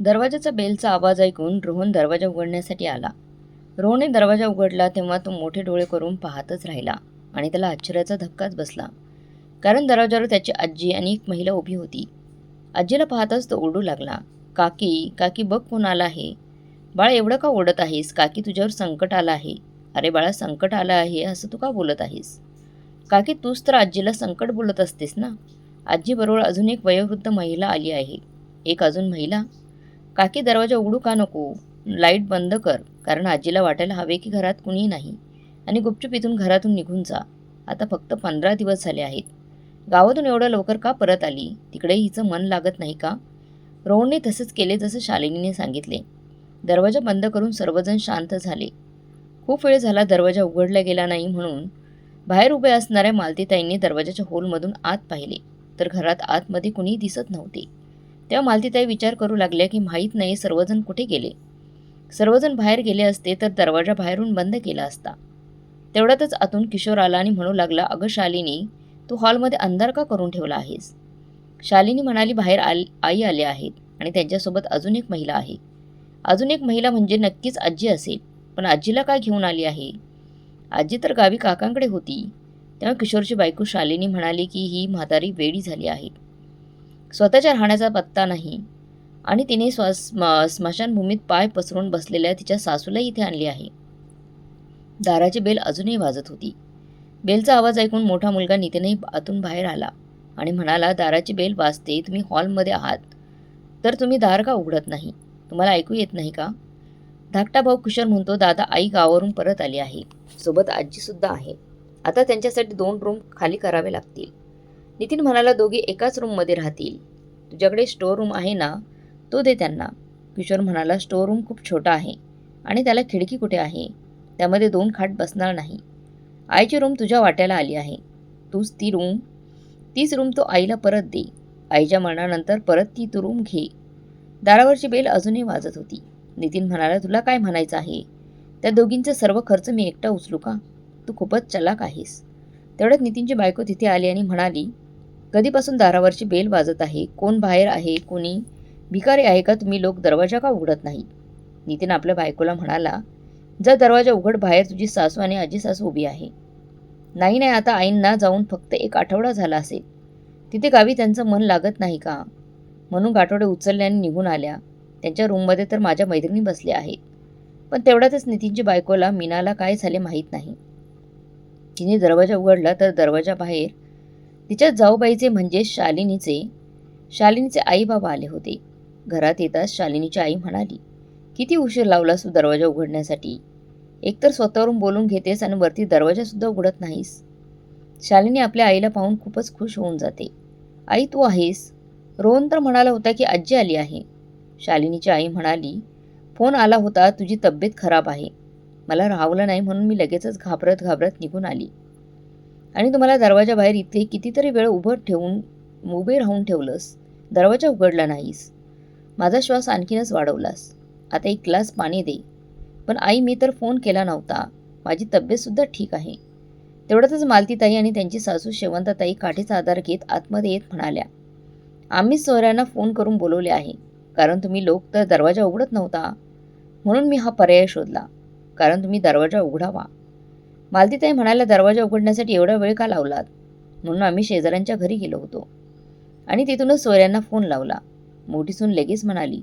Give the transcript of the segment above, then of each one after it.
दरवाजाचा बेलचा आवाज ऐकून रोहन दरवाजा उघडण्यासाठी आला. रोहनने दरवाजा उघडला तेव्हा तो मोठे डोळे करून पाहतच राहिला आणि त्याला आश्चर्याचा धक्काच बसला. कारण दरवाजावर त्याची आजी आणि एक महिला उभी होती. आजीला पाहताच तो ओरडू लागला काकी काकी बघ कोण आला आहे. बाळा एवढं का ओढत आहेस? काकी तुझ्यावर संकट आलं आहे. अरे बाळा संकट आलं आहे असं तू का बोलत आहेस? काकी तूच तर आजीला संकट बोलत असतेस ना? आजीबरोबर अजून एक वयोवृद्ध महिला आली आहे. एक अजून महिला? काकी दरवाजा उघडू का नको? लाइट बंद कर कारण आजीला वाटायला हवे की घरात कुणी नाही. आणि गुपचूप इथून घरातून निघून जा. आता फक्त पंधरा दिवस झाले आहेत. गावातून एवढं लवकर का परत आली? तिकडे हिचं मन लागत नाही का? रोहनने तसंच केले जसं शालिनीने सांगितले. दरवाजा बंद करून सर्वजण शांत झाले. खूप वेळ झाला दरवाजा उघडला गेला नाही म्हणून. बाहेर उभे असणाऱ्या मालतीताईंनी दरवाजाच्या होलमधून आत पाहिले तर घरात आतमध्ये कुणीही दिसत नव्हते. तेव्हा मालतीताई विचार करू लागल्या की माहीत नाही सर्वजण कुठे गेले. सर्वजण बाहेर गेले असते तर दरवाजा बाहेरून बंद केला असता. तेवढ्यातच आतून किशोर आला आणि म्हणू लागला अगं शालिनी तू हॉलमध्ये अंधार का करून ठेवला आहेस? शालिनी म्हणाली बाहेर आल आई आले आहेत आणि त्यांच्यासोबत अजून एक महिला आहे. अजून एक महिला म्हणजे नक्कीच आजी असेल पण आजीला काय घेऊन आली आहे? आजी तर गावी काकांकडे होती. तेव्हा किशोरची बायको शालिनी म्हणाली की ही म्हातारी वेडी झाली आहे. स्वतःच्या राहण्याचा पत्ता नाही. आणि तिने स्व स्म स्मशानभूमीत पाय पसरून बसलेल्या तिच्या सासूला इथे आणली आहे. दाराची बेल अजूनही वाजत होती. बेलचा आवाज ऐकून मोठा मुलगा नितीनही आतून बाहेर आला आणि म्हणाला दाराची बेल वाजते तुम्ही हॉलमध्ये आहात. तर तुम्ही दार का उघडत नाही? तुम्हाला ऐकू येत नाही का? धाकटा भाऊ कुशल म्हणतो दादा आई गावावरून परत आली आहे. सोबत आजीसुद्धा आहे. आता त्यांच्यासाठी दोन रूम खाली करावे लागतील. नितीन म्हणाला दोघे एकाच रूममध्ये राहतील. तुझ्याकडे स्टोअर रूम आहे ना तो दे त्यांना. किशोर म्हणाला स्टोअर रूम खूप छोटा आहे आणि त्याला खिडकी कुठे आहे? त्यामध्ये दोन खाट बसणार नाही. आईची रूम तुझ्या वाट्याला आली आहे. तूच ती रूम तीच रूम तो आईला परत दे. आईच्या मरणानंतर परत ती तू रूम घे. दारावरची बेल अजूनही वाजत होती. नितीन म्हणाला तुला काय म्हणायचं आहे? त्या दोघींचा सर्व खर्च मी एकटा उचलू का? तू खूपच चलाक आहेस. तेवढ्यात नितीनची बायको तिथे आली आणि म्हणाली कधीपासून दारावरची बेल वाजत आहे? कोण बाहेर आहे? कोणी भिकारी आहे का? तुम्ही लोक दरवाजा का उघडत नाही? नितीन आपल्या बायकोला म्हणाला जर दरवाजा उघड बाहेर तुझी सासू आणि आजी सासू उभी आहे. नाही नाही आता आईंना जाऊन फक्त एक आठवडा झाला असेल. तिथे गावी त्यांचं मन लागत नाही का? म्हणून गाठोडे उचलल्याने आणि निघून आल्या. त्यांच्या रूममध्ये तर माझ्या मैत्रिणी बसल्या आहेत. पण तेवढ्यातच नितीनची बायकोला मीनाला काय झाले माहीत नाही. तिने दरवाजा उघडला तर दरवाजा बाहेर तिच्या जाऊबाईचे म्हणजे शालिनीचे शालिनीचे आई बाबा आले होते. घरात येताच शालिनीची आई म्हणाली किती उशीर लावलास तू दरवाजा उघडण्यासाठी? एकतर स्वतःवरून बोलून घेतेस आणि वरती दरवाजासुद्धा उघडत नाहीस. शालिनी आपल्या आईला पाहून खूपच खुश होऊन जाते. आई तू आहेस रोहन तर म्हणाला होता की आजी आली आहे. शालिनीची आई म्हणाली फोन आला होता तुझी तब्येत खराब आहे. मला राहवलं नाही म्हणून मी लगेचच घाबरत घाबरत निघून आली. आणि तुम्हाला दरवाजा बाहेर इथे कितीतरी वेळ उभं ठेवून उभे राहून ठेवलंस. दरवाजा उघडला नाहीस. माझा श्वास आणखीनच वाढवलास. आता एक ग्लास पाणी दे. पण आई मी तर फोन केला नव्हता. माझी तब्येतसुद्धा ठीक आहे. तेवढ्यातच मालतीताई आणि त्यांची सासू शेवंताताई काठीचा आधार घेत आतमध्ये येत म्हणाल्या आम्ही सोहऱ्यांना फोन करून बोलवले आहे. कारण तुम्ही लोक तर दरवाजा उघडत नव्हता. म्हणून मी हा पर्याय शोधला. कारण तुम्ही दरवाजा उघडावा. मालतीताई म्हणाल्या दरवाजा उघडण्यासाठी एवढा वेळ का लावलात? म्हणून आम्ही शेजाऱ्यांच्या घरी गेलो होतो. आणि तिथूनच सोयऱ्यांना फोन लावला. मोठी सून लगेच म्हणाली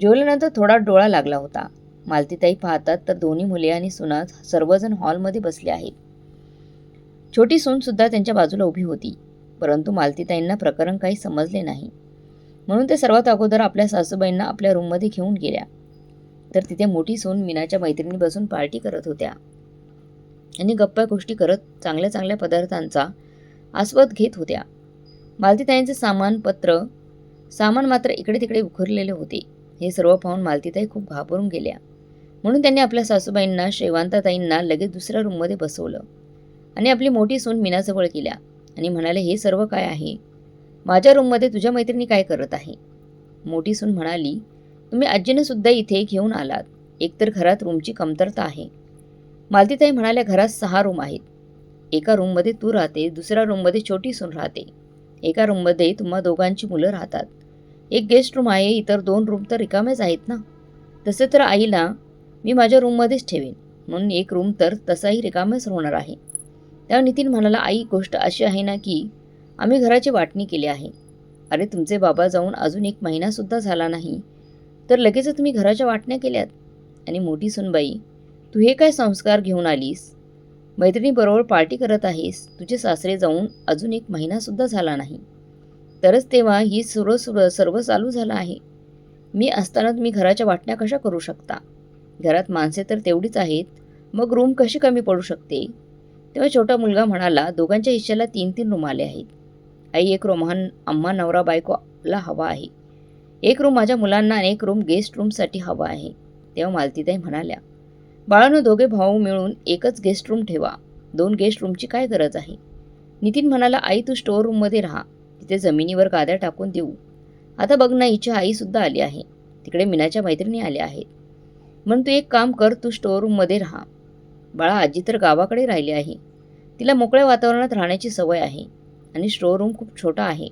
जेवल्यानंतर थोडा डोळा लागला होता. मालतीताई पाहतात तर दोन्ही मुले आणि सुना सर्वजण हॉलमध्ये बसले आहेत. छोटी सूनसुद्धा त्यांच्या बाजूला उभी होती परंतु मालतीताईंना प्रकरण काही समजले नाही. म्हणून ते सर्वात अगोदर आपल्या सासूबाईंना आपल्या रूममध्ये घेऊन गेल्या. तर तिथे मोठी सून मीनाच्या मैत्रिणी बसून पार्टी करत होत्या. आणि गप्पा गोष्टी करत चांगल्या चांगल्या पदार्थांचा आस्वाद घेत होत्या. मालतीताईंचे सामान पत्र सामान मात्र इकडे तिकडे उखरलेले होते. हे सर्व पाहून मालतीताई खूप घाबरून गेल्या. म्हणून त्यांनी आपल्या सासूबाईंना शेवांताताईंना लगेच दुसऱ्या रूममध्ये बसवलं आणि आपली मोठी सून मीनाजवळ गेल्या आणि म्हणाले हे सर्व काय आहे? माझ्या रूममध्ये तुझ्या मैत्रिणी काय करत आहे? मोठी सून म्हणाली तुम्ही आजीनंसुद्धा इथे घेऊन आलात. एकतर घरात रूमची कमतरता आहे. मालतीताई म्हणाल्या घरात सहा रूम आहेत. एका रूममध्ये तू राहते दुसऱ्या रूममध्ये छोटी सून राहते. एका रूममध्ये तुम्हा दोघांची मुलं राहतात. एक गेस्ट रूम आहे इतर दोन रूम तर रिकामेच आहेत ना? तसे तर आईला मी माझ्या रूममध्येच ठेवेन. म्हणून एक रूम तर तसाही रिकामेच होणार आहे. तेव्हा नितीन म्हणाला आई गोष्ट अशी आहे ना की आम्ही घराची वाटणी केली आहे. अरे तुमचे बाबा जाऊन अजून एक महिनासुद्धा झाला नाही. तर लगेच तुम्ही घराच्या वाटण्या केल्यात. आणि मोठी सुनबाई तू हे काय संस्कार घेऊन आलीस? मैत्रिणीबरोबर पार्टी करत आहेस. तुझे सासरे जाऊन अजून एक महिनासुद्धा झाला नाही. तरच तेव्हा ही सर्व सर्व सर्व चालू झालं आहे. मी असताना तुम्ही घराच्या वाटण्या कशा करू शकता? घरात माणसे तर तेवढीच आहेत. मग रूम कशी कमी पडू शकते? तेव्हा छोटा मुलगा म्हणाला दोघांच्या हिश्श्याला तीन तीन रूम आले आहेत. आई एक रूम हा आम्हा नवरा बायकोला हवा आहे. एक रूम माझ्या मुलांना आणि एक रूम गेस्ट रूमसाठी हवा आहे. तेव्हा मालतीताई म्हणाल्या बाळानं दोघे भाऊ मिळून एकच गेस्ट रूम ठेवा. दोन गेस्ट रूमची काय गरज आहे? नितीन म्हणाला आई तू स्टोअर रूममध्ये राहा. तिथे जमिनीवर गाद्या टाकून देऊ. आता बघ ना हिची आईसुद्धा आली आहे. तिकडे मीनाच्या मैत्रिणी आल्या आहेत. म्हणून तू एक काम कर तू स्टोअर रूममध्ये राहा. बाळा आजी तर गावाकडे राहिली आहे. तिला मोकळ्या वातावरणात राहण्याची सवय आहे आणि स्टोअर रूम खूप छोटा आहे.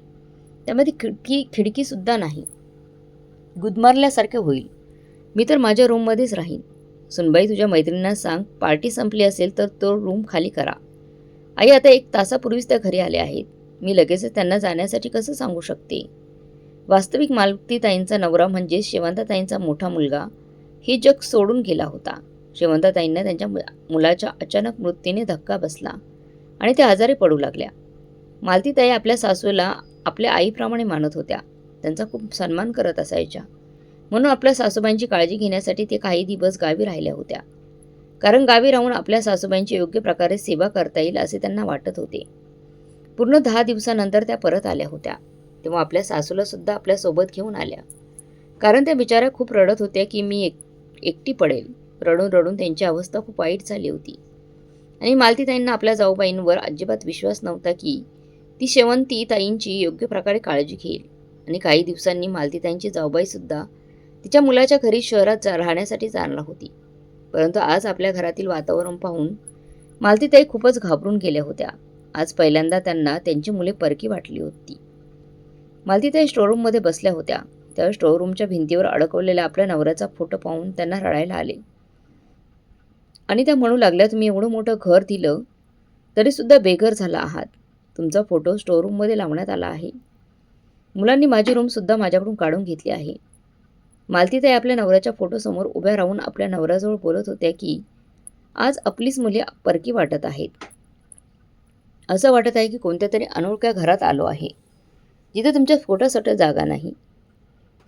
त्यामध्ये खिडकी खिडकीसुद्धा नाही. गुदमारल्यासारखे होईल. मी तर माझ्या रूममध्येच राहीन. सुनबाई तुझ्या मैत्रिणींना सांग पार्टी संपली असेल तर तो रूम खाली करा. आई आता एक तासापूर्वीच त्या घरी आल्या आहेत. मी लगेचच त्यांना जाण्यासाठी कसं सांगू शकते? वास्तविक मालतीताईंचा नवरा म्हणजे शेवंताताईंचा मोठा मुलगा. हे जग सोडून गेला होता. शेवंताताईंना त्यांच्या मुलाच्या अचानक मृत्यूने धक्का बसला आणि त्या आजारी पडू लागल्या. मालतीताई आपल्या सासूला आपल्या आईप्रमाणे मानत होत्या. त्यांचा खूप सन्मान करत असायच्या. म्हणून आपल्या सासूबाईंची काळजी घेण्यासाठी ते काही दिवस गावी राहिल्या होत्या. कारण गावी राहून आपल्या सासूबाईंची योग्य प्रकारे सेवा करता येईल असे त्यांना वाटत होते. पूर्ण दहा दिवसानंतर त्या परत आल्या होत्या. तेव्हा आपल्या सासूला सुद्धा आपल्यासोबत घेऊन आल्या. कारण त्या बिचाऱ्या खूप रडत होत्या की मी एक एकटी पडेल. रडून रडून त्यांची अवस्था खूप वाईट झाली होती. आणि मालतीताईंना आपल्या जाऊबाईंवर अजिबात विश्वास नव्हता की ती शेवंती ताईंची योग्य प्रकारे काळजी घेईल. आणि काही दिवसांनी मालतीताईंची जाऊबाईसुद्धा तिच्या मुलाच्या घरी शहरात जा राहण्यासाठी जाणार होती. परंतु आज आपल्या घरातील वातावरण पाहून मालतीताई खूपच घाबरून गेल्या होत्या. आज पहिल्यांदा त्यांना त्यांची मुले परकी वाटली होती. मालतीताई स्टोअरूममध्ये बसल्या होत्या. त्या स्टोअरूमच्या भिंतीवर अडकवलेला आपल्या नवऱ्याचा फोटो पाहून त्यांना रडायला आले. आणि त्या म्हणू लागल्या तुम्ही एवढं मोठं घर दिलं तरीसुद्धा बेघर झाला आहात. तुमचा फोटो स्टोअरूममध्ये लावण्यात आला आहे. मुलांनी माझी रूमसुद्धा माझ्याकडून काढून घेतली आहे. मालतीताई आपल्या नवऱ्याच्या फोटोसमोर उभ्या राहून आपल्या नवऱ्याजवळ बोलत होत्या की आज आपलीच मुले परकी वाटत आहेत. असं वाटत आहे की कोणत्या तरी अनोळख्या घरात आलो आहे. जिथे तुमच्या फोटोसाठी जागा नाही.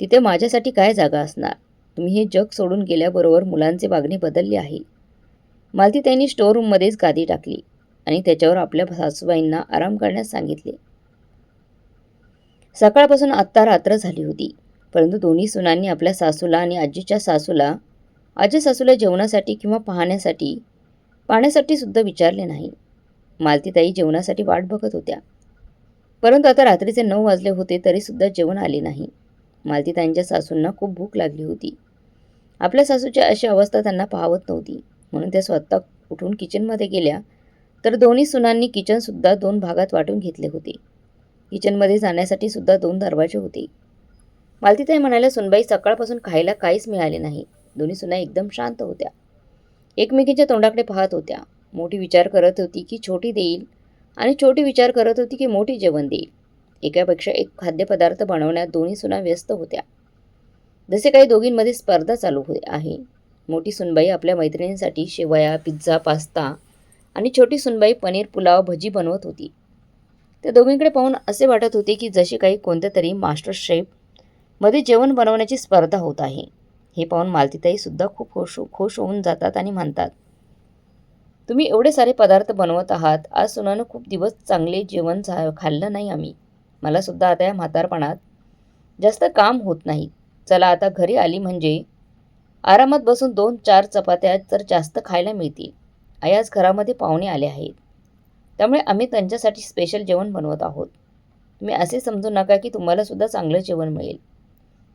तिथे माझ्यासाठी काय जागा असणार? तुम्ही हे जग सोडून गेल्याबरोबर मुलांचे वागणे बदलले आहे. मालतीताईंनी स्टोअर रूममध्येच गादी टाकली आणि त्याच्यावर आपल्या सासूबाईंना आराम करण्यास सांगितले. सकाळपासून आत्ता रात्र झाली होती. परंतु दोन्ही सुनांनी आपल्या सासूला आणि आजीच्या सासूला आजी सासूला जेवणासाठी किंवा पाहण्यासाठी पाण्यासाठी सुद्धा विचारले नाही. मालतीताई जेवणासाठी वाट बघत होत्या. परंतु आता रात्रीचे नऊ वाजले होते तरीसुद्धा जेवण आले नाही. मालतीताईंच्या सासूंना खूप भूक लागली होती. आपल्या सासूची अशी अवस्था त्यांना पाहवत नव्हती. म्हणून त्या स्वतः उठून किचनमध्ये गेल्या तर दोन्ही सुनांनी किचनसुद्धा दोन भागात वाटून घेतले होते. किचनमध्ये जाण्यासाठी सुद्धा दोन दरवाजे होते. मालतीताई म्हणाल्या सुनबाई सकाळपासून खायला काहीच मिळाले नाही. दोन्ही सुना एकदम शांत होत्या. एकमेकींच्या तोंडाकडे पाहत होत्या. मोठी विचार करत होती की छोटी देईल आणि छोटी विचार करत होती की मोठी जेवण देईल. एकापेक्षा एक खाद्यपदार्थ बनवण्यात दोन्ही सुना व्यस्त होत्या. जसे काही दोघींमध्ये स्पर्धा चालू हो आहे. मोठी सुनबाई आपल्या मैत्रिणींसाठी शेवया पिझ्झा पास्ता आणि छोटी सुनबाई पनीर पुलाव भजी बनवत होती. त्या दोघींकडे पाहून असे वाटत होते की जसे काही कोणत्या तरी मास्टर शेफ मध्ये जेवण बनवण्याची स्पर्धा होत आहे. हे पाहून मालतीताईसुद्धा खूप खुश खुश होऊन जातात आणि म्हणतात तुम्ही एवढे सारे पदार्थ बनवत आहात. आज सुनानं खूप दिवस चांगले जेवण झा खाल्लं नाही आम्ही. मलासुद्धा आता या म्हातारपणात जास्त काम होत नाही. चला आता घरी आली म्हणजे आरामात बसून दोन चार चपात्या तर जास्त खायला मिळतील. आई आज घरामध्ये पाहुणे आले आहेत. त्यामुळे आम्ही त्यांच्यासाठी स्पेशल जेवण बनवत आहोत. तुम्ही असे समजू नका की तुम्हालासुद्धा चांगलं जेवण मिळेल.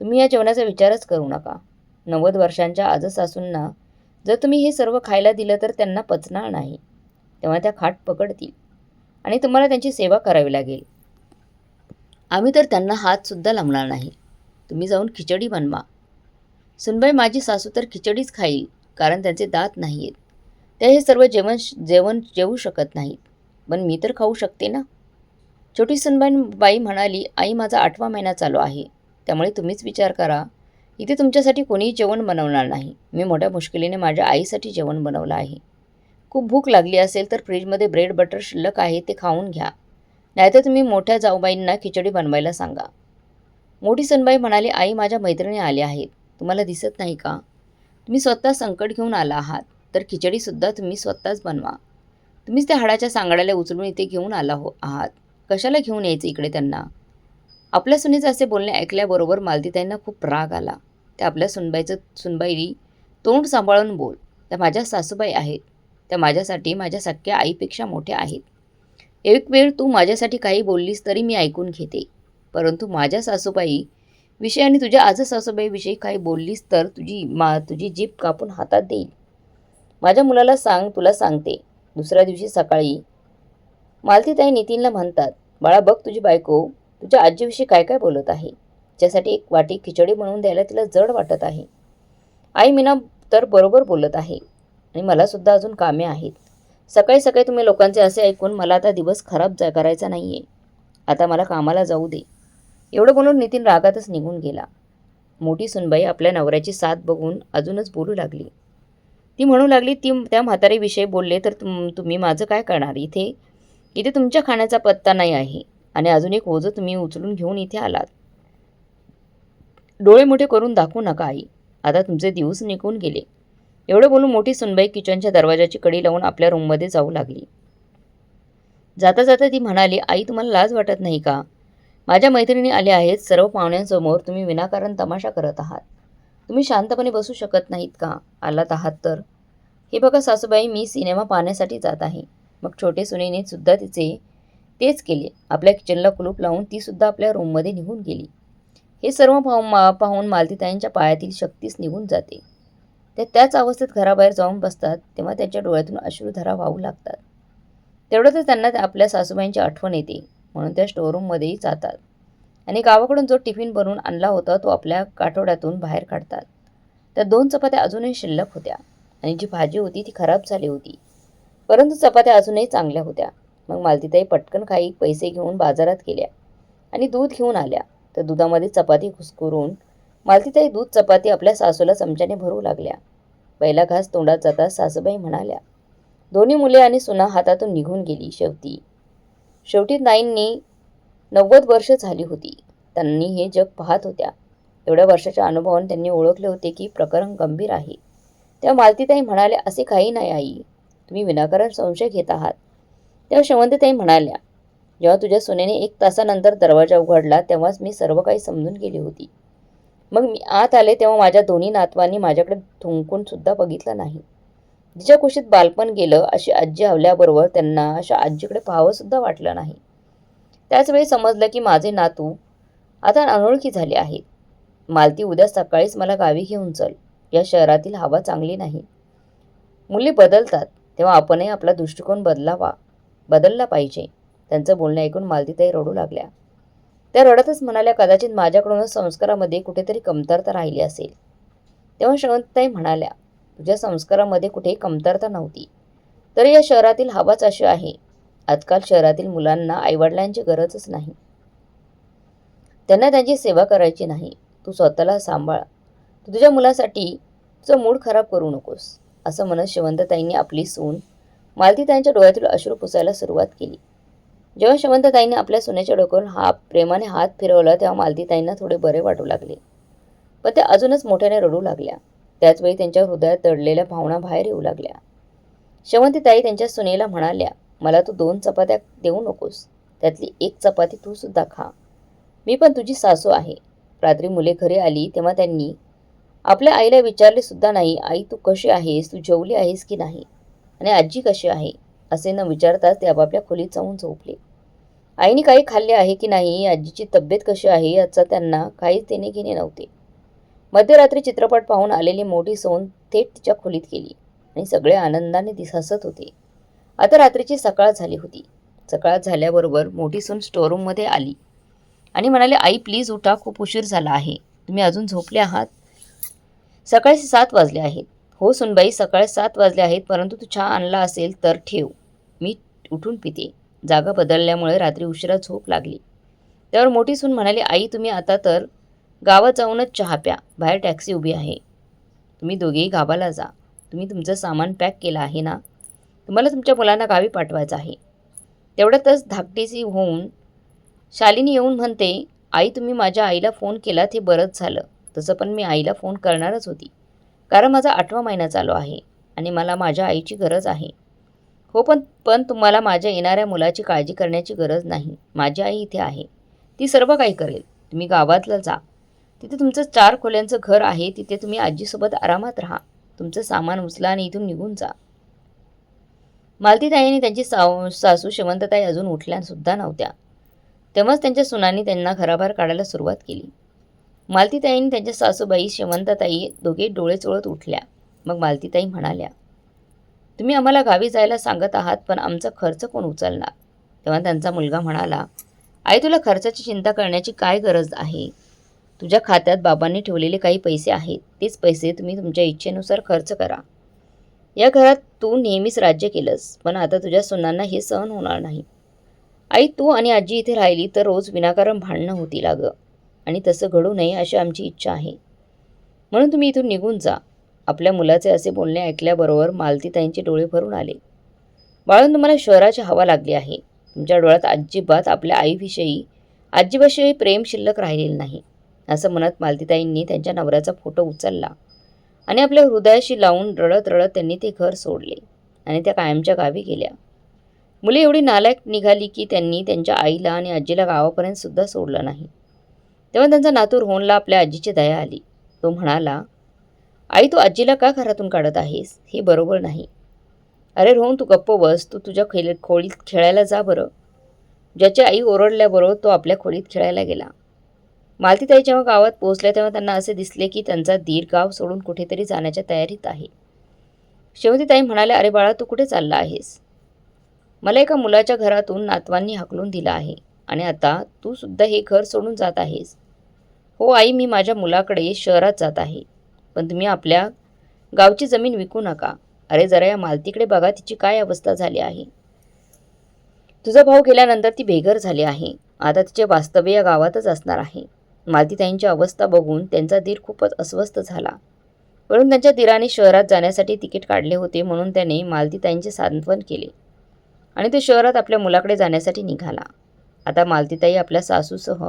तुम्ही या जेवणाचा विचारच करू नका. नव्वद वर्षांच्या आजसासूंना जर तुम्ही हे सर्व खायला दिलं तर त्यांना पचणार नाही. तेव्हा त्या खाट पकडतील आणि तुम्हाला त्यांची सेवा करावी लागेल. आम्ही तर त्यांना हातसुद्धा लावणार नाही. तुम्ही जाऊन खिचडी बनवा. सुनबाई माझी सासू तर खिचडीच खाईल कारण त्यांचे दात नाही आहेत त्या हे सर्व जेवण जेवण जेवू शकत नाहीत. पण मी तर खाऊ शकते ना? छोटी सुनबाई बाई म्हणाली आई माझा आठवा महिना चालू आहे. त्यामुळे तुम्हीच विचार करा. इथे तुमच्यासाठी कोणीही जेवण बनवणार नाही. मी मोठ्या मुश्किलीने माझ्या आईसाठी जेवण बनवलं आहे. खूप भूक लागली असेल तर फ्रीजमध्ये ब्रेड बटर शिल्लक आहे ते खाऊन घ्या. नाहीतर तुम्ही मोठ्या जाऊबाईंना खिचडी बनवायला सांगा. मोठी सनबाई म्हणाली आई माझ्या मैत्रिणी आल्या आहेत. तुम्हाला दिसत नाही का? तुम्ही स्वतः संकट घेऊन आला आहात. तर खिचडीसुद्धा तुम्ही स्वतःच बनवा. तुम्हीच त्या हाडाच्या सांगाड्याला उचलून इथे घेऊन आला हो आहात. कशाला घेऊन यायचं इकडे त्यांना? आपल्या सुनेचं असे बोलणे ऐकल्याबरोबर मालतीताईंना खूप राग आला. त्या आपल्या सुनबाईचं सुनबाई तोंड सांभाळून बोल. त्या माझ्या सासूबाई आहेत. त्या माझ्यासाठी माझ्या सख्या आईपेक्षा मोठ्या आहेत. एक वेळ तू माझ्यासाठी काही बोललीस तरी मी ऐकून घेते. परंतु माझ्या सासूबाई विषय आणि तुझ्या आज सासूबाईविषयी काही बोललीस तर तुझी मा तुझी जीभ कापून हातात देईल माझ्या मुलाला सांग तुला सांगते. दुसऱ्या दिवशी सकाळी मालतीताई नितीनला म्हणतात बाळा बघ तुझी बायको तुझ्या आजीविषयी काय काय बोलत आहे? ज्यासाठी एक वाटी खिचडी म्हणून द्यायला तिला जड वाटत आहे. आई मीना तर बरोबर बोलत आहे आणि मलासुद्धा अजून कामे आहेत. सकाळी सकाळी तुम्ही लोकांचे असे ऐकून मला आता दिवस खराब जा करायचा नाही आहे आता मला कामाला जाऊ दे. एवढं बोलून नितीन रागातच निघून गेला. मोठी सुनबाई आपल्या नवऱ्याची साथ बघून अजूनच बोलू लागली. ती म्हणू लागली ती त्या म्हातारीविषयी बोलले तर तुम तुम्ही माझं काय करणार? इथे इथे तुमच्या खाण्याचा पत्ता नाही आहे. आणि अजून एक ओझं तुम्ही उचलून घेऊन इथे आलात. डोळे मोठे करून दाखवू नका आई. आता तुमचे दिवस निघून गेले. एवढं बोलून मोठी सुनबाई किचनच्या दरवाजाची कडी लावून आपल्या रूममध्ये जाऊ लागली. जाता जाता ती म्हणाली आई तुम्हाला लाज वाटत नाही का? माझ्या मैत्रिणी आल्या आहेत सर्व पाहुण्यांसमोर तुम्ही विनाकारण तमाशा करत आहात. तुम्ही शांतपणे बसू शकत नाहीत का? आलात आहात तर. हे बघा सासूबाई मी सिनेमा पाहण्यासाठी जात आहे. मग छोटे सुनेने सुद्धा तिचे तेच केले. आपल्या किचनला कुलूप लावून ती सुद्धा आपल्या रूममध्ये निघून गेली. हे सर्व पाहून मा पाहून मालतीताईंच्या पायातील शक्तीच निघून जाते. त्या त्याच अवस्थेत घराबाहेर जाऊन बसतात तेव्हा त्याच्या डोळ्यातून अश्रुधारा वाहू लागतात. तेवढंच त्यांना आपल्या सासूबाईंची आठवण येते म्हणून त्या स्टोअरूममध्येही जातात. आणि गावाकडून जो टिफिन बनवून आणला होता तो आपल्या काठोड्यातून बाहेर काढतात. त्या दोन चपात्या अजूनही शिल्लक होत्या. आणि जी भाजी होती ती खराब झाली होती. परंतु चपात्या अजूनही चांगल्या होत्या. मग मालतीताई पटकन काही पैसे घेऊन बाजारात गेल्या आणि दूध घेऊन आल्या. तर दुधामध्ये चपाती घुसकरून मालतीताई दूध चपाती आपल्या सासूला चमच्याने भरू लागल्या. पहिला घास तोंडात जाता सासूबाई म्हणाल्या दोन्ही मुले आणि सुना हातातून निघून गेली शेवटी. शेवटी नाईंनी नव्वद वर्ष झाली होती. त्यांनी हे जग पाहत होत्या. एवढ्या वर्षाच्या अनुभवाने त्यांनी ओळखले होते की प्रकरण गंभीर आहे. तेव्हा मालतीताई म्हणाल्या असे काही नाही आई. तुम्ही विनाकारण संशय घेत आहात. तेव्हा शवंतीताई म्हणाल्या जेव्हा तुझ्या सुनेने एक तासानंतर दरवाजा उघडला तेव्हाच मी सर्व काही समजून गेली होती. मग मी आत आले तेव्हा माझ्या दोन्ही नातवांनी माझ्याकडे थुंकून सुद्धा बघितलं नाही. जिच्या कुशीत बालपण गेलं अशी आजी आवल्याबरोबर त्यांना अशा आजीकडे पाहावंसुद्धा वाटलं नाही. त्याचवेळी समजलं की माझे नातू आता अनोळखी झाले आहेत. मालती उद्या सकाळीच मला गावी घेऊन चल. या शहरातील हवा चांगली नाही. मुली बदलतात तेव्हा आपणही आपला दृष्टिकोन बदलावा. बदलला पाहिजे. त्यांचं बोलणं ऐकून मालतीताई रडू लागल्या. त्या रडतच म्हणाल्या कदाचित माझ्याकडूनच संस्कारामध्ये कुठेतरी कमतरता राहिली असेल. तेव्हा शवंतताई म्हणाल्या तुझ्या संस्कारामध्ये कुठेही कमतरता नव्हती. तरी या शहरातील हवाच अशी आहे. आजकाल शहरातील मुलांना आईवडिलांची गरजच नाही. त्यांना त्यांची सेवा करायची नाही. तू स्वतःला सांभाळ. तू तुझ्या मुलासाठी तुझं मूड खराब करू नकोस. असं म्हणत शेवंतताईंनी आपली सून मालतीताईंच्या डोळ्यातील अश्रू पुसायला सुरुवात केली. जेव्हा शेवंतताईंनी आपल्या सुनेच्या डोक्यावरून हा प्रेमाने हात फिरवला तेव्हा मालतीताईंना थोडे बरे वाटू लागले. पण त्या अजूनच मोठ्याने रडू लागल्या. त्याचवेळी त्यांच्या हृदयात दडलेल्या भावना बाहेर येऊ लागल्या. शवंतीताई त्यांच्या सुनेला म्हणाल्या मला तू दोन चपात्या देऊ नकोस. त्यातली एक चपाती तू सुद्धा खा. मी पण तुझी सासू आहे. रात्री मुले घरी आली तेव्हा त्यांनी आपल्या आईला विचारले सुद्धा नाही आई तू कशी आहेस? तू जेवली आहेस की नाही? आणि आजी कशी आहे? असे न विचारताच ते आपापल्या खोलीत जाऊन झोपले. आईने काही खाल्ले आहे की नाही? आजीची तब्येत कशी आहे याचा त्यांना काहीच देणे घेणे नव्हते. मध्यरात्री चित्रपट पाहून आलेली मोठी सोन थेट तिच्या खोलीत गेली आणि सगळे आनंदाने दिसासत होते. आता रात्रीची सकाळ झाली होती. सकाळ झाल्याबरोबर मोठी सून स्टोरूममध्ये आली आणि म्हणाले आई प्लीज उठा खूप उशीर झाला आहे. तुम्ही अजून झोपले आहात? सकाळी सात वाजले आहेत. हो सुनबाई सकाळी सात वाजले आहेत परंतु तू चहा आणला असेल तर ठेव. मी उठून पिते. जागा बदलल्यामुळे रात्री उशिरा झोप लागली. त्यावर मोठी सून म्हणाली आई तुम्ही आता तर गावात जाऊनच चहा प्या. बाहेर टॅक्सी उभी आहे. तुम्ही दोघेही गावाला जा. तुम्ही तुमचं सामान पॅक केलं आहे ना? तुम्हाला तुमच्या मुलांना गावी पाठवायचं आहे. तेवढ्यातच धाकटीची होऊन शालिनी येऊन म्हणते आई तुम्ही माझ्या आईला फोन केला ते बरंच झालं. तसं पण मी आईला फोन करणारच होती. कारण माझा आठवा महिना चालू आहे आणि मला माझ्या आईची गरज आहे. हो पण पण तुम्हाला माझ्या येणाऱ्या मुलाची काळजी करण्याची गरज नाही. माझी आई इथे आहे. ती सर्व काही करेल. तुम्ही गावातला जा. तिथे तुमचं चार खोल्यांचं घर आहे. तिथे तुम्ही आजीसोबत आरामात राहा. तुमचं सामान उचला आणि इथून निघून जा. मालतीताईंनी त्यांची साव सासू शेवंतताई अजून उठल्यासुद्धा नव्हत्या. तेव्हाच त्यांच्या सुनांनी त्यांना घराबाहेर काढायला सुरुवात केली. मालतीताईंनी त्यांच्या सासूबाई शेवंतताई दोघे डोळे चोळत उठल्या. मग मालतीताई म्हणाल्या तुम्ही आम्हाला गावी जायला सांगत आहात पण आमचा खर्च कोण उचलणार? तेव्हा त्यांचा मुलगा म्हणाला आई तुला खर्चाची चिंता करण्याची काय गरज आहे? तुझ्या खात्यात बाबांनी ठेवलेले काही पैसे आहेत. तेच पैसे तुम्ही तुमच्या इच्छेनुसार खर्च करा. या घरात तू नेहमीच राज्य केलंस पण आता तुझ्या सुनांना हे सहन होणार नाही. आई तू आणि आजी इथे राहिली तर रोज विनाकारण भांडणं होती लागं. आणि तसं घडू नये अशी आमची इच्छा आहे. म्हणून तुम्ही इथून निघून जा. आपल्या मुलाचे असे बोलणे ऐकल्याबरोबर मालतीताईंचे डोळे भरून आले. बाळून तुम्हाला शहराची हवा लागली आहे. तुमच्या डोळ्यात अजिबात आपल्या आईविषयी आजीविषयी प्रेम शिल्लक राहिलेलं नाही. असं म्हणत मालतीताईंनी त्यांच्या नवऱ्याचा फोटो उचलला आणि आपल्या हृदयाशी लावून रडत रडत त्यांनी ते घर सोडले आणि त्या कायमच्या गावी गेल्या. मुले एवढी नालायक निघाली की त्यांनी त्यांच्या आईला आणि आजीला गावापर्यंत सुद्धा सोडलं नाही. तेव्हा त्यांचा नातू रोहनला आपल्या आजीची दया आली. तो म्हणाला आई तू आजीला का घरातून काढत आहेस? हे बरोबर नाही. अरे रोहन तू गप्प बस. तू तुझ्या खेळ खोलीत खेळायला जा बरं. ज्याची आई ओरडल्याबरोबर तो आपल्या खोलीत खेळायला गेला. मालतीताई जेव्हा गावात पोहोचल्या तेव्हा त्यांना असे दिसले की त्यांचा दीर गाव सोडून कुठेतरी जाण्याच्या तयारीत आहे. शेवतीताई म्हणाले अरे बाळा तू कुठे चालला आहेस? मला एका मुलाच्या घरातून नातवांनी हाकलून दिला आहे. आणि आता तू सुद्धा हे घर सोडून जात आहेस. हो आई मी माझ्या मुलाकडे शहरात जात आहे. पण तुम्ही आपल्या गावची जमीन विकू नका. अरे जरा या मालतीकडे बघा तिची काय अवस्था झाली आहे. तुझा भाऊ गेल्यानंतर ती बेघर झाली आहे. आता तिचे वास्तव्य या गावातच असणार आहे. मालतीताईंची अवस्था बघून त्यांचा धीर खूपच अस्वस्थ झाला. वरून त्यांच्या धीराने शहरात जाण्यासाठी तिकीट काढले होते म्हणून त्याने मालतीताईंचे सांत्वन केले. आणि तो शहरात आपल्या मुलाकडे जाण्यासाठी निघाला. आता मालतीताई आपल्या सासूसह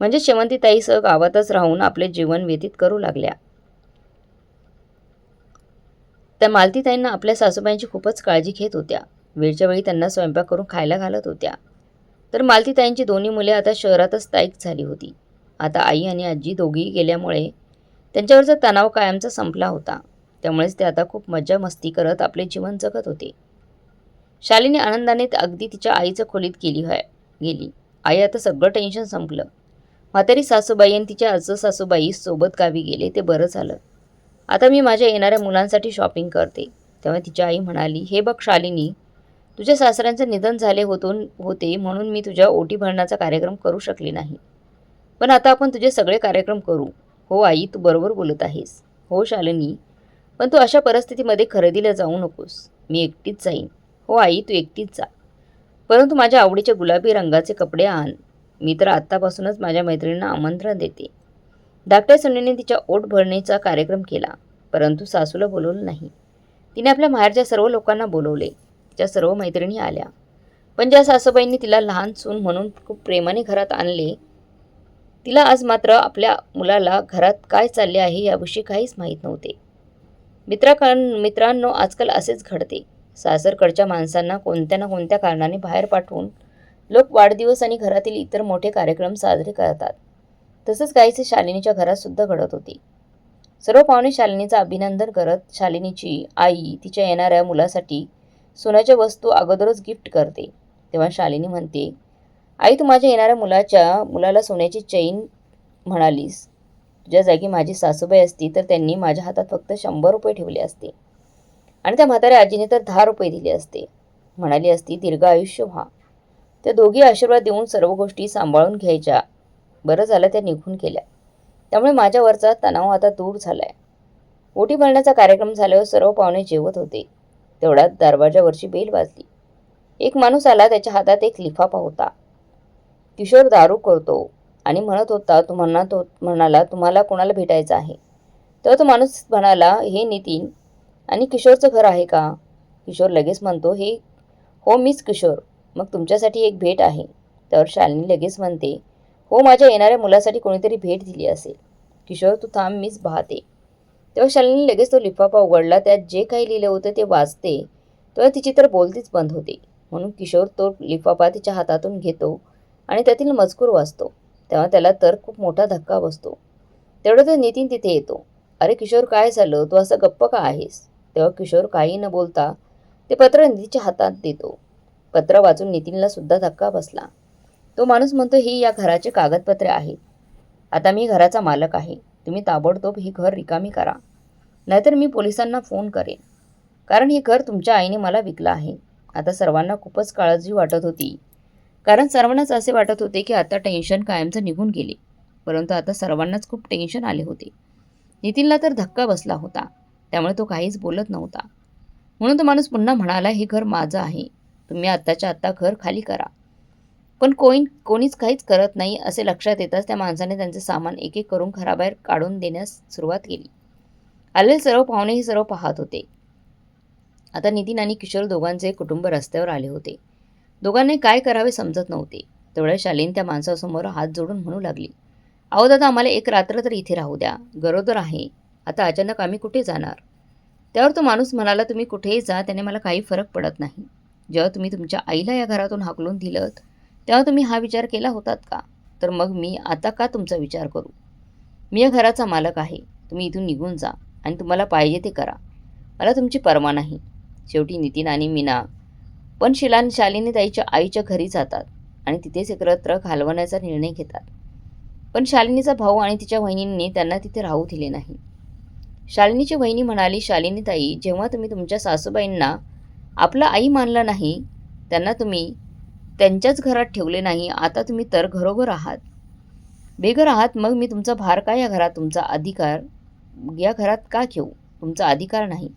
म्हणजे शेवंतीताईसह गावातच राहून आपले जीवन व्यतीत करू लागल्या. त्या मालतीताईंना आपल्या सासूबाईंची खूपच काळजी घेत होत्या. वेळच्या वेळी त्यांना स्वयंपाक करून खायला घालत होत्या. तर मालतीताईंची दोन्ही मुले आता शहरातच स्थायिक झाली होती. आता आई आणि आजी दोघीही गेल्यामुळे त्यांच्यावरचा तणाव कायमचा संपला होता त्यामुळेच ते आता खूप मजा मस्ती करत आपले जीवन जगत होते. शालीने आनंदाने अगदी तिच्या आईचं खोलीत केली आहे गेली. आई आता सगळं टेन्शन संपलं. म्हातारी सासूबाई आणि तिच्या आजचं सासूबाई सोबत गावी गेले ते बरं झालं. आता मी माझ्या येणाऱ्या मुलांसाठी शॉपिंग करते. तेव्हा तिच्या आई म्हणाली हे बघ शालिनी तुझ्या सासऱ्यांचं निधन झाले होतून होते म्हणून मी तुझ्या ओटी भरण्याचा कार्यक्रम करू शकले नाही. पण आता आपण तुझे सगळे कार्यक्रम करू. हो आई तू बरोबर बोलत आहेस. हो शालिनी पण तू अशा परिस्थितीमध्ये खरेदीला जाऊ नकोस. मी एकटीच जाईन. हो आई तू एकटीच जा. परंतु माझ्या आवडीचे गुलाबी रंगाचे कपडे आण. मी तर आत्तापासूनच माझ्या मैत्रिणींना आमंत्रण देते. धाकट्या सुनेने तिच्या ओट भरणीचा कार्यक्रम केला परंतु सासूला बोलवलं नाही. तिने आपल्या माहेरच्या सर्व लोकांना बोलवले. तिच्या सर्व मैत्रिणी आल्या. पण ज्या सासूबाईंनी तिला लहान सून म्हणून खूप प्रेमाने घरात आणले तिला आज मात्र आपल्या मुलाला घरात काय चालले आहे याविषयी काहीच माहीत नव्हते. मित्राकां मित्रांनो आजकाल असेच घडते. सासरकडच्या माणसांना कोणत्या ना कोणत्या कारणाने बाहेर पाठवून लोक वाढदिवस आणि घरातील इतर मोठे कार्यक्रम साजरे करतात. तसंच काहीसे शालिनीच्या घरातसुद्धा घडत होते. सर्व पाहुणे शालिनीचं अभिनंदन करत शालिनीची आई तिच्या येणाऱ्या मुलासाठी सोन्याच्या वस्तू अगोदरच गिफ्ट करते. तेव्हा शालिनी म्हणते आई तू माझ्या येणाऱ्या मुलाच्या मुलाला सोन्याची चैन म्हणालीस. तुझ्या जागी माझी सासूबाई असती तर त्यांनी माझ्या हातात फक्त शंभर रुपये ठेवले असते. आणि त्या म्हाताऱ्या आजीने तर दहा रुपये दिले असते. म्हणाली असती दीर्घ आयुष्य व्हा. त्या दोघी आशीर्वाद देऊन सर्व गोष्टी सांभाळून घ्यायच्या. बरं झालं त्या निघून गेल्या. त्यामुळे माझ्यावरचा तणाव आता दूर झाला आहे ओटी भरण्याचा कार्यक्रम झाल्यावर सर्व पाहुणे जेवत होते. तेवढ्यात दरवाजावरची बेल वाजली. एक माणूस आला त्याच्या हातात एक लिफाफा होता. किशोर दारू करतो. आणि म्हणत होता तुम्हाला तो म्हणाला तुम्हाला कोणाला भेटायचं आहे? तर तो माणूस म्हणाला हे नितीन आणि किशोरचं घर आहे का? किशोर लगेच म्हणतो हे हो मीच किशोर मग तुमच्यासाठी एक भेट आहे. तर शालिनी लगेच म्हणते हो माझ्या येणाऱ्या मुलासाठी कोणीतरी भेट दिली असेल. किशोर तू थांब मीच पाहते. तेव्हा शालिनी लगेच तो लिफाफा उघडला त्यात जे काही लिहिलं होतं ते वाचते तेव्हा तिची तर बोलतीच बंद होते. म्हणून किशोर तो लिफाफा तिच्या हातातून घेतो आणि त्यातील मजकूर वाचतो. तेव्हा त्याला तर खूप मोठा धक्का बसतो. तेवढं तर नितीन तिथे येतो. अरे किशोर काय झालं? तू असं गप्प का आहेस? तेव्हा किशोर काही न बोलता ते पत्र नितीच्या हातात देतो. पत्र वाचून नितीनला सुद्धा धक्का बसला. तो माणूस म्हणतो ही या घराचे कागदपत्रे आहेत. आता मी घराचा मालक आहे. तुम्ही ताबडतोब ही घर रिकामी करा. नाहीतर मी पोलिसांना फोन करेन. कारण हे घर तुमच्या आईने मला विकलं आहे. आता सर्वांना खूपच काळजी वाटत होती. कारण सर्वांनाच असे वाटत होते की आता टेन्शन कायमचं निघून गेले. परंतु आता सर्वांनाच खूप टेन्शन आले होते. नितीनला तर धक्का बसला होता. त्यामुळे तो काहीच बोलत नव्हता. म्हणून तो माणूस पुन्हा म्हणाला हे घर माझं आहे. तुम्ही आत्ताच्या आत्ता घर खाली करा. पण कोणी कोणीच काहीच करत नाही असे लक्षात येताच त्या माणसाने त्यांचे सामान एक एक करून घराबाहेर काढून देण्यास सुरुवात केली. आलेले सर्व पाहुणे हे सर्व पाहत होते. आता नितीन आणि किशोर दोघांचे कुटुंब रस्त्यावर आले होते. दोघांनी काय करावे समजत नव्हते. तेवढ्या शालीन त्या माणसासमोर हात जोडून म्हणू लागली अहो दादा आम्हाला एक रात्र तर इथे राहू द्या. गरोदर आहे. आता अचानक आम्ही कुठे जाणार? त्यावर तो माणूस म्हणाला तुम्ही कुठेही जा त्याने मला काही फरक पडत नाही. जेव्हा तुम्ही तुमच्या आईला या घरातून हाकलून दिलं तेव्हा तुम्ही हा विचार केला होतात का? तर मग मी आता का तुमचा विचार करू? मी या घराचा मालक आहे. तुम्ही इथून निघून जा आणि तुम्हाला पाहिजे ते करा. मला तुमची पर्वा नाही. शेवटी नितीन आणि मीना पण शिलान शालीने ताईच्या आईच्या घरी जातात आणि तिथेच एकत्र घालवण्याचा निर्णय घेतात. पण शालिनीचा भाऊ आणि तिच्या वहिनींनी त्यांना तिथे राहू दिले नाही. शालिनीची वहिनी म्हणाली शालिनी ताई जेव्हा तुम्ही तुमच्या सासूबाईंना आपलं आई मानलं नाही त्यांना तुम्ही त्यांच्याच घरात ठेवले नाही आता तुम्ही तर घरोघर आहात. बेघर आहात मग मी तुमचा भार का या घरात? तुमचा अधिकार या घरात का घेऊ? तुमचा अधिकार नाही.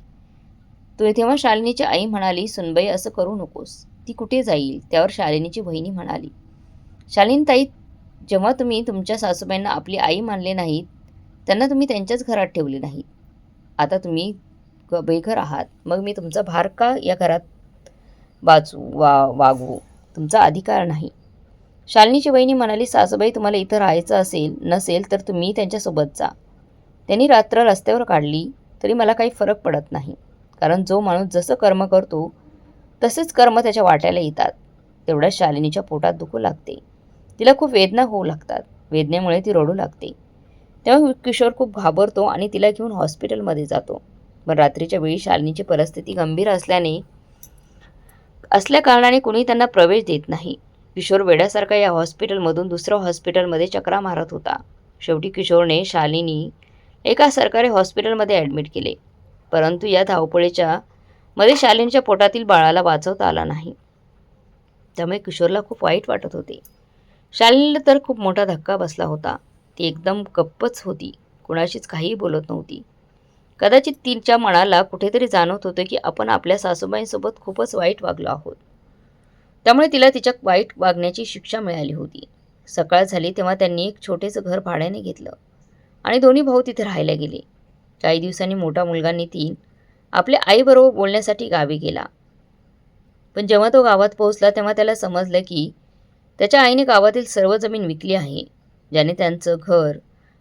तो तेव्हा शालिनीची आई म्हणाली सुनबाई असं करू नकोस. ती कुठे जाईल? त्यावर शालिनीची बहिणी म्हणाली शालिनी ताई जेव्हा तुम्ही तुमच्या सासूबाईंना आपली आई मानले नाहीत त्यांना तुम्ही त्यांच्याच घरात ठेवले नाहीत. आता तुम्ही बेघर आहात. मग मी तुमचा भार का या घरात वाचू वा वागवू तुमचा अधिकार नाही. शालिनीची बहिणी म्हणाली सासूबाई तुम्हाला इथं राहायचं असेल नसेल तर तुम्ही त्यांच्यासोबत जा. त्यांनी रात्र रस्त्यावर काढली तरी मला काही फरक पडत नाही. कारण जो माणूस जसं कर्म करतो तसेच कर्म त्याच्या वाट्याला येतात. तेवढ्याच शालिनीच्या पोटात दुखू लागते. तिला खूप वेदना होऊ लागतात. वेदनेमुळे ती रडू लागते. तेव्हा किशोर खूप घाबरतो आणि तिला घेऊन हॉस्पिटलमध्ये जातो. पण रात्रीच्या वेळी शालिनीची परिस्थिती गंभीर असल्याने असल्या कारणाने कोणी त्यांना प्रवेश देत नाही. किशोर वेड्यासारखा या हॉस्पिटलमधून दुसऱ्या हॉस्पिटलमध्ये चक्रा मारत होता. शेवटी किशोरने शालिनी एका सरकारी हॉस्पिटलमध्ये ॲडमिट केले. परंतु या धावपळीच्या मध्ये शालिनीच्या पोटातील बाळाला वाचवता आला नाही. त्यामुळे किशोरला खूप वाईट वाटत होते. शालिनीला तर खूप मोठा धक्का बसला होता. ती एकदम गप्पच होती. कुणाशीच काहीही बोलत नव्हती. कदाचित तिच्या मनाला कुठेतरी जाणवत होतं की आपण आपल्या सासूबाईंसोबत खूपच वाईट वागलो आहोत. त्यामुळे तिला तिच्या वाईट वागण्याची शिक्षा मिळाली होती. सकाळ झाली तेव्हा त्यांनी एक छोटेसं घर भाड्याने घेतलं आणि दोन्ही भाऊ तिथे राहायला गेले. काही दिवसांनी मोठा मुलगा नितीन आपल्या आईबरोबर बोलण्यासाठी गावी गेला. पण जेव्हा तो गावात पोहोचला तेव्हा त्याला समजलं की त्याच्या आईने गावातील सर्व जमीन विकली आहे. ज्याने त्यांचं घर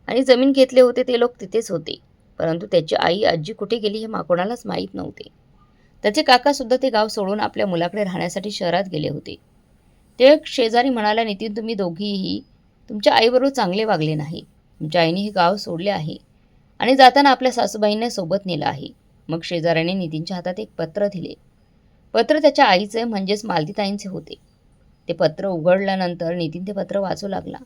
आणि जमीन घेतले होते ते लोक तिथेच होते. परंतु त्याची आई आजी कुठे गेली हे मा कोणालाच माहीत नव्हते. त्याचे काकासुद्धा ते गाव सोडून आपल्या मुलाकडे राहण्यासाठी शहरात गेले होते. ते शेजारी म्हणाला नितीन तुम्ही दोघीही तुमच्या आईबरोबर चांगले वागले नाही. तुमच्या आईने हे गाव सोडले आहे आणि जाताना आपल्या सासूबाईंना सोबत नेलं आहे. मग शेजाऱ्याने नितीनच्या हातात एक पत्र दिले. पत्र त्याच्या आईचे म्हणजेच मालतीताईंचे होते. ते पत्र उघडल्यानंतर नितीन ते पत्र वाचू लागला.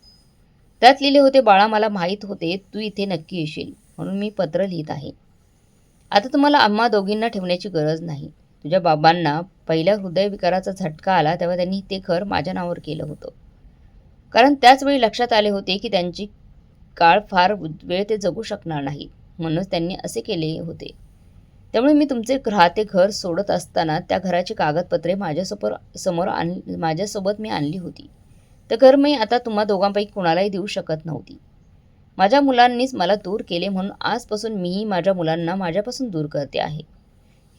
त्यात लिहिले होते बाळा मला माहीत होते तू इथे नक्की येशील. म्हणून मी पत्र लिहित आहे. आता तुम्हाला आम्हा दोघींना ठेवण्याची गरज नाही. तुझ्या बाबांना पहिल्या हृदयविकाराचा झटका आला तेव्हा त्यांनी ते घर माझ्या नावावर केलं होतं. कारण त्याचवेळी लक्षात आले होते की त्यांची काळ फार वेळ ते जगू शकणार नाही म्हणूनच त्यांनी असे केले होते. त्यामुळे मी तुमचे राहते घर सोडत असताना त्या घराची कागदपत्रे माझ्यासमोर समोर आण माझ्यासोबत मी आणली होती. तर घर मी आता तुम्हा दोघांपैकी कुणालाही देऊ शकत नव्हती. माझ्या मुलांनीच मला दूर केले म्हणून आजपासून मीही माझ्या मुलांना माझ्यापासून दूर करते आहे.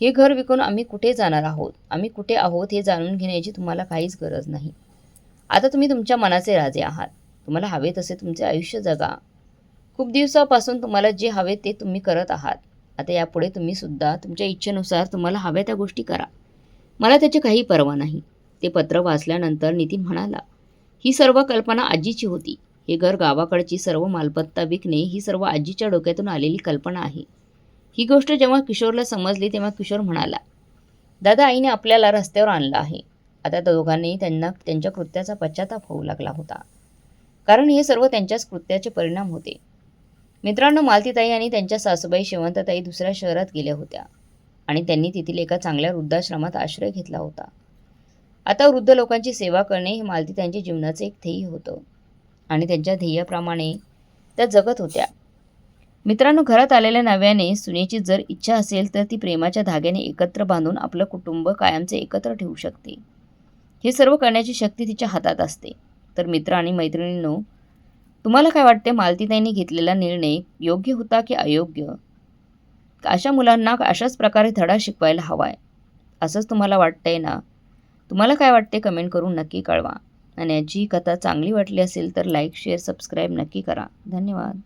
हे घर विकून आम्ही कुठे जाणार आहोत? आम्ही कुठे आहोत हे जाणून घेण्याची तुम्हाला काहीच गरज नाही. आता तुम्ही तुमच्या मनाचे राजे आहात. तुम्हाला हवे तसे तुमचे आयुष्य जगा. खूप दिवसापासून तुम्हाला जे हवे ते तुम्ही करत आहात. आता यापुढे तुम्ही सुद्धा तुमच्या इच्छेनुसार तुम्हाला हव्या त्या गोष्टी करा. मला त्याची काही पर्वा नाही. ते पत्र वाचल्यानंतर नितीन म्हणाला ही सर्व कल्पना आजीची होती. हे घर गावाकडची सर्व मालमत्ता विकणे ही सर्व आजीच्या डोक्यातून आलेली कल्पना आहे. ही गोष्ट जेव्हा किशोरला समजली तेव्हा किशोर म्हणाला दादा आईने आपल्याला रस्त्यावर आणलं आहे. आता त्या दोघांनी त्यांना त्यांच्या कृत्याचा पश्चाताप होऊ लागला होता. कारण हे सर्व त्यांच्याच कृत्याचे परिणाम होते. मित्रांनो मालतीताई आणि त्यांच्या सासूबाई शिवंतताई दुसऱ्या शहरात गेल्या होत्या आणि त्यांनी तेथील एका चांगल्या वृद्धाश्रमात आश्रय घेतला होता. आता वृद्ध लोकांची सेवा करणे हे मालती त्यांच्या जीवनाचं एक ध्येय होतं. आणि त्यांच्या ध्येयाप्रमाणे त्या जगत होत्या. मित्रांनो घरात आलेल्या नव्याने सुनेची जर इच्छा असेल तर ती प्रेमाच्या धाग्याने एकत्र बांधून आपलं कुटुंब कायमचे एकत्र ठेवू शकते. हे सर्व करण्याची शक्ती तिच्या हातात असते. तर मित्र आणि मैत्रिणींनो तुम्हाला काय वाटते? मालतीताईंनी घेतलेला निर्णय योग्य होता की अयोग्य? अशा मुलांना अशाच प्रकारे धडा शिकवायला हवा आहे असंच तुम्हाला वाटतंय ना? तुम्हाला काय वाटते कमेंट करून नक्की कळवा. आणि याची कथा चांगली वाटली असेल तर लाईक शेअर सबस्क्राईब नक्की करा. धन्यवाद.